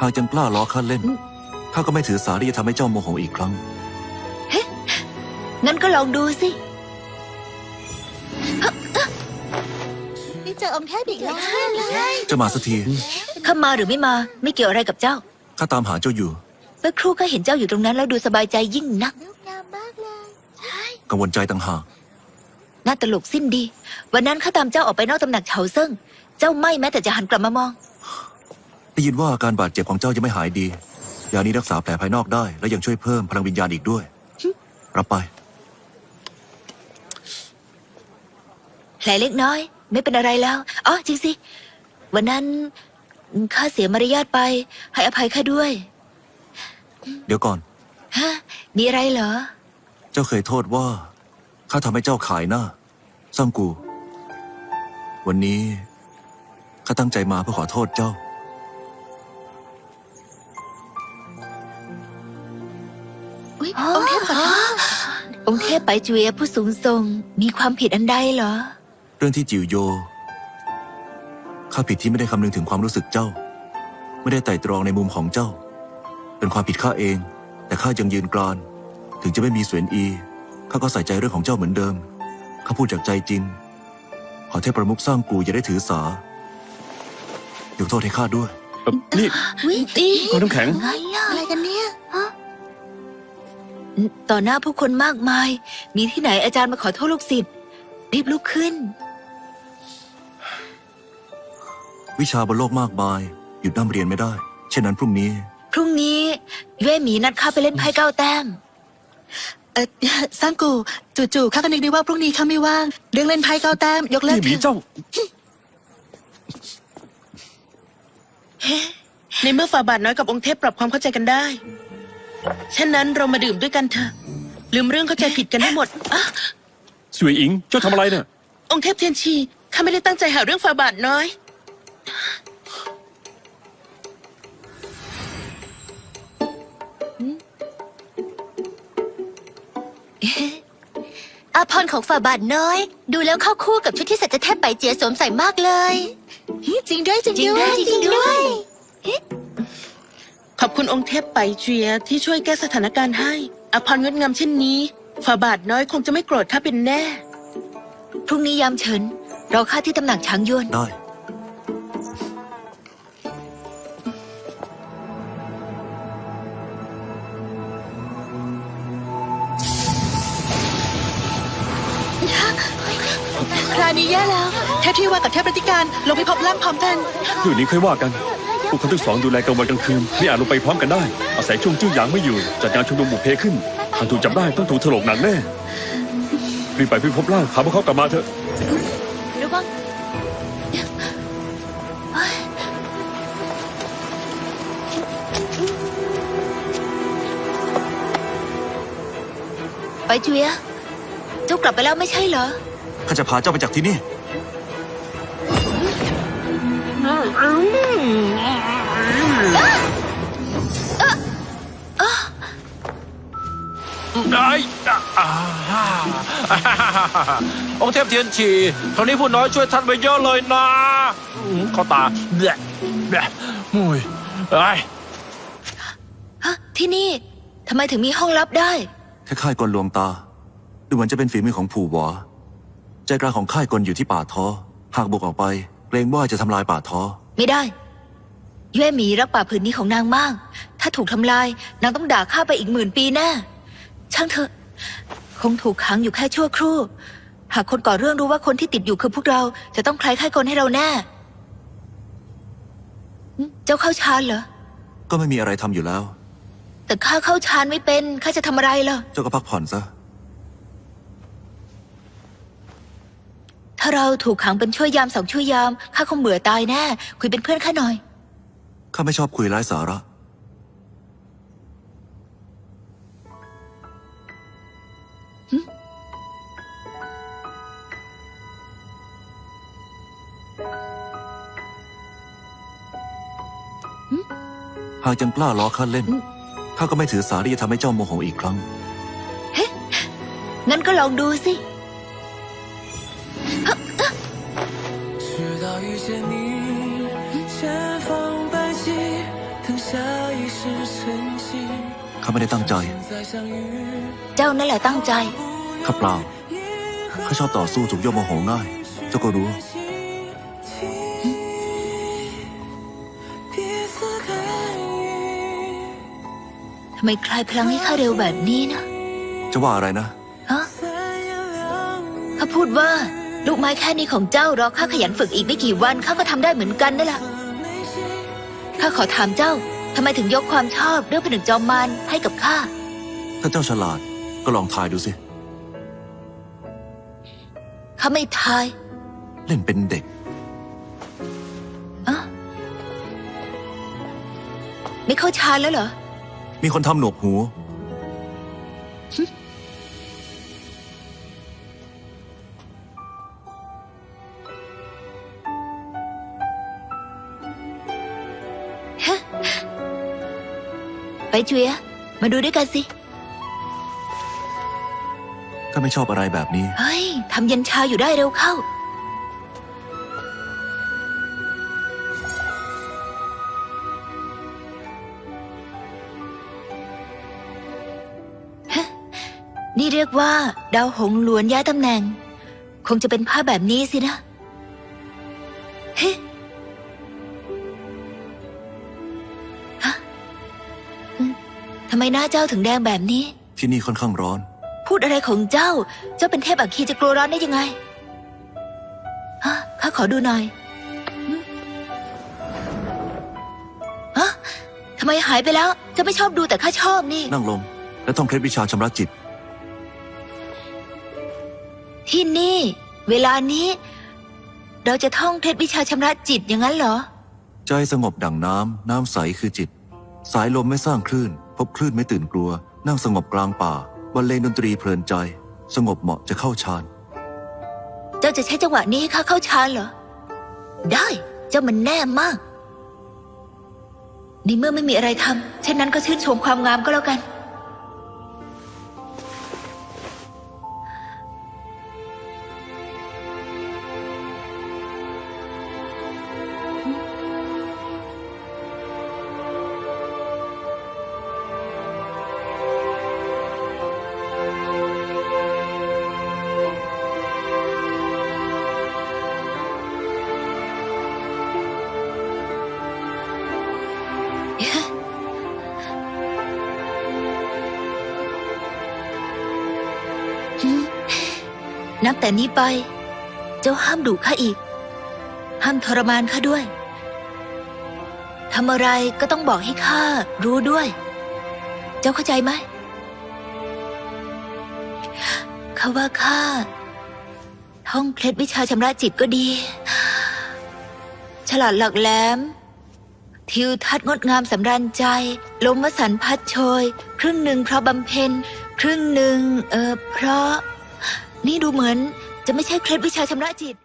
หากยังกล้าล้อข้าเล่น ข้าก็ไม่ถือสาที่จะทำให้เจ้าโมโหอีกครั้ง งั้นก็ลองดูสินี่เจอองค์เทพอีกแล้วเลยเจะมาสักที ข้ามาหรือไม่มา ไม่เกี่ยวอะไรกับเจ้า ข้าตามหาเจ้าอยู่ เมื่อครู่ก็เห็นเจ้าอยู่ตรงนั้นแล้วดูสบายใจยิ่งนักรูปงามมากเลยกังวลใจต่างหาก น่าตลกสิ้นดี วันนั้นข้าตามเจ้าออกไปนอกตำหนักเฉาเซิ่ง เจ้าไม่แม้แต่จะหันกลับมามอง ได้ยินว่าอาการบาดเจ็บของเจ้ายังไม่หายดี ยานี้รักษาแผลภายนอกได้ และยังช่วยเพิ่มพลังวิญญาณอีกด้วย รับไป แผลเล็กน้อย ไม่เป็นอะไรแล้ว อ๋อจริงสิ วันนั้นข้าเสียมารยาทไป ให้อภัยข้าด้วย เดี๋ยวก่อน ฮะ มีอะไรเหรอ เจ้าเคยโทษว่าข้าทำให้เจ้าขายหน้าซ่องกู วันนี้ข้าตั้งใจมาเพื่อขอโทษเจ้า อุ้ยอ๋อองค์เทพขอโทษองค์เทพไปจุเอยผู้สูงทรงมีความผิดอันใดเหรอ เรื่องที่จิ๋วโย ข้าผิดที่ไม่ได้คำนึงถึงความรู้สึกเจ้า ไม่ได้ไตร่ตรองในมุมของเจ้า เป็นความผิดข้าเอง แต่ข้ายังยืนกราน ถึงจะไม่มีสวนอี ข้าก็ใส่ใจเรื่องของเจ้าเหมือนเดิม ข้าพูดจากใจจริง ขอเทพประมุขสร้างกูอย่าได้ถือสายกโทษให้ข้าด้วย เอ่อนี่วิตีก้อนน้ำแข็งงั้นล่ะอะไรกันเนี่ย ต่อหน้าผู้คนมากมาย มีที่ไหนอาจารย์มาขอโทษลูกศิษย์รีบลุกขึ้น วิชาบนโลกมากมาย หยุดนั่งเรียนไม่ได้ เช่นนั้นพรุ่งนี้ พรุ่งนี้เย่หมีนัดข้าไปเล่นไพ่เก้าแต้มเออสร้างกูจู่ๆข้าก็นึกได้ว่าพรุ่งนี้ข้าไม่ว่างเรื่องเล่นไพ่เก้าแต้มยกเลินี่กหมีเถอะเจ้าในเมื่อฝ่าบาทน้อยกับองค์เทพปรับความเข้าใจกันได้ ฉะนั้นเรามาดื่มด้วยกันเถอะ ลืมเรื่องเข้าใจผิดกันให้หมดอะสวยอิงเจ้าทำอะไรเนี่ยองค์เทพเทียนชีข้าไม่ได้ตั้งใจหาเรื่องฝ่าบาทน้อย อาพรณ์ของฝ่าบาทน้อย ดูแล้วเข้าคู่กับชุดที่สัจเทพไปเจียสวมใส่มากเลย จริงด้วยจริงด้วยจริงด้วย ขอบคุณองค์เทพไปเจียที่ช่วยแก้สถานการณ์ให้ อภรรงดงามเช่นนี้ฝ่าบาทน้อยคงจะไม่โกรธข้าเป็นแน่ พรุ่งนี้ยามเฉินเราข้าที่ตำหนักช้างยวน ได้ คราวนี้แย่แล้วเทพที่ว่ากับเทพปฏิการลงไปพบร่างพร้อมกันเรื่องนี้ค่อยว่ากันพ วกเขาทั้งสองดูแลกลางวันกลางคืนไม่อาจลงไปพร้อมกันได้ อาศัยช่วงจื้อหยางไม่อยู่ จัดงานชุมนุมบุพเพขึ้นหากถูกจับได้ต้องถูกถลกหนักแน่รีบไปพิพบร่างพาพวกเขากลับมาเถอะระวังไปเจียเจ้ากลับไปแล้วไม่ใช่เหรอข้าจะพาเจ้าไปจากที่นี่ไอ้อ่าองค์เทพเทียนฉีคราวนี้ผู้น้อยช่วยท่านไปเยอะเลยนะอืมเข้าตาแดะแดะมุยไอ้ยฮะที่นี่ทำไมถึงมีห้องลับได้แค่ค่ายกลลวงตา ดูเหมือนจะเป็นฝีมือของผู่หวอใจกลางของค่ายกลอยู่ที่ป่าท้อ หากบุกออกไปเกรงว่าจะทำลายป่าท้อ ไม่ได้ เย่หมีรักป่าผืนนี้ของนางมาก ถ้าถูกทำลาย นางต้องด่าข้าไปอีกหมื่นปีแน่ ช่างเถอะ คงถูกขังอยู่แค่ชั่วครู่ หากคนก่อเรื่องรู้ว่าคนที่ติดอยู่คือพวกเรา จะต้องคลายค่ายกลให้เราแน่หึเจ้าเข้าฌานเหรอ ก็ไม่มีอะไรทำอยู่แล้ว แต่ข้าเข้าฌานไม่เป็น ข้าจะทำอะไรล่ะ เจ้าก็พักผ่อนซะ ถ้าเราถูกขังเป็นชั่วยามสองชั่วยาม ข้าคงเบื่อตายแน่ คุยเป็นเพื่อนข้าหน่อย ข้าไม่ชอบคุยไร้สาระ หากยังกล้าล้อข้าเล่น ข้าก็ไม่ถือสาที่จะทำให้เจ้าโมโหอีกครั้ง งั้นก็ลองดูสิ 直到遇见你， เขาไม่ได้ตั้งใจ เจ้านั่นแหละตั้งใจ ข้าเปล่า ข้าชอบต่อสู้ถูกย่อมโหง่าย เจ้าก็รู้ ทำไมคลายพลังให้ข้าเร็วแบบนี้นะ จะว่าอะไรนะ ฮะ ข้าพูดว่า ลูกไม้แค่นี้ของเจ้ารอข้าขยันฝึกอีกไม่กี่วันข้าก็ทำได้เหมือนกันนั่นแหละ ข้าขอถามเจ้าทำไมถึงยกความชอบเรื่องผนึกจอมมารให้กับข้า ถ้าเจ้าฉลาดก็ลองทายดูสิ ข้าไม่ทายเล่นเป็นเด็ก อะไม่เข้าชานแล้วเหรอ มีคนทำหนวกหู ไปจุยะมาดูด้วยกันสิ ข้าไม่ชอบอะไรแบบนี้ เฮ้ย ทำเย็นชาอยู่ได้เร็วเข้า ฮะ นี่เรียกว่า ดาวหงส์หลวนย้ายตำแหน่ง คงจะเป็นภาพแบบนี้สินะ เฮ้ฮำไมหน้าเจ้าถึงแดงแบบนี้ ที่นี่ค่อนข้างร้อน พูดอะไรของเจ้า เจ้าเป็นเทพอัคคีจะกลัวร้อนได้ยังไง ฮะ ข้าขอดูหน่อยหึฮะทำไมหายไปแล้ว เจ้าไม่ชอบดูแต่ข้าชอบนี่ นั่งลง และท่องเคล็ดวิชาชำระจิต ที่นี่ เวลานี้ เราจะท่องเคล็ดวิชาชำระจิตอย่างนั้นเหรอ ใจสงบดั่งน้ำ น้ำใสคือจิต สายลมไม่สร้างคลื่น พบคลื่นไม่ตื่นกลัว นั่งสงบกลางป่าบรรเลงดนตรีเพลินใจ สงบเหมาะจะเข้าฌาน เจ้าจะใช้จังหวะนี้ให้ข้าเข้าฌานเหรอ ได้ เจ้ามันแน่มากในเมื่อไม่มีอะไรทำเช่นนั้นก็ชื่นชมความงามก็แล้วกัน นับแต่นี้ไป เจ้าห้ามดุข้าอีก ห้ามทรมานข้าด้วยทำอะไรก็ต้องบอกให้ข้ารู้ด้วย เจ้าเข้าใจไหมเขาว่าข้าท่องเคล็ดวิชาชำระจิตก็ดี ฉลาดหลักแหลม ทิวทัศน์งดงามสำราญใจ ลมวสันพัดโชย ครึ่งหนึ่งเพราะบำเพ็ญ ครึ่งหนึ่งเออเพราะ นี่ดูเหมือนจะไม่ใช่เคล็ดวิชาชำระจิต